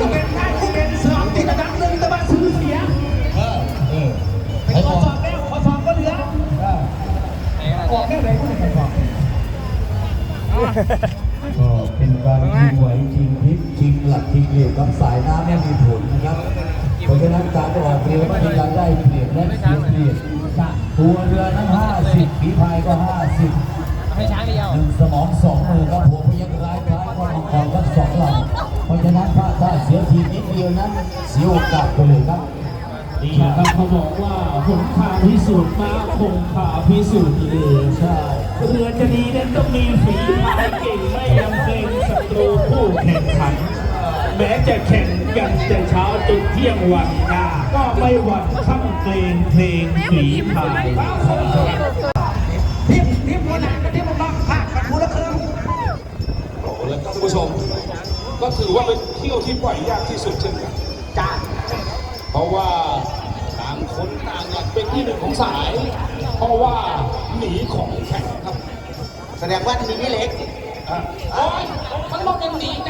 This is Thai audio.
ที่เป็นงานที่เป็นสองที่ระดับหนึ่งแต่ว่าซื้อเสียเออเออไปขอสอบแล้วขอสอบก็เหลือออกแค่ไหนก็ไม่ไปสอบก็เป็นการชิงไหวชิงพลิกชิงหลักชิงเหลี่ยมกับสายน้ำเนี่ยมีผลนะครับเพราะฉะนั้นการออกเรือไม่มีการได้เปรียบและเสียเปรียบตัวเรือนั้น50ฝีพายก็ห้างเดียวหนึ่งสมองสอง สียทีนิดเดียวนั้นเสียโอกาสไปเลยครับนี่ครับเขาบอกว่าหงคาพิสูจน์มาคงคาพิสูจน์เรือใช่เรือจะดีนั้นต้องมีฝีพายเก่งไม่ยำเกรงศัตรูผู้แข่งขัน แม้จะแข่งกันแต่เช้าจนเที่ยงวันหน้าก็ไม่หวั่นข้ามเกรงเพลงฝีพายทีมทีมหัวหน้ากับทีมน้องภาคกันผู้ละครึ่งโอ้โหแล้วท่านผู้ชม ก็ถือว่าเป็นเที่ยวที่ปล่อยยากที่สุดเช่นกันจ้าเพราะว่าต่างคนต่างอยากเป็นที่หนึ่งของสาย เพราะว่าหนีของแข็งครับ แสดงว่าทีนี้เล็กอะโอ้ยมันบอกเป็นหนีจัง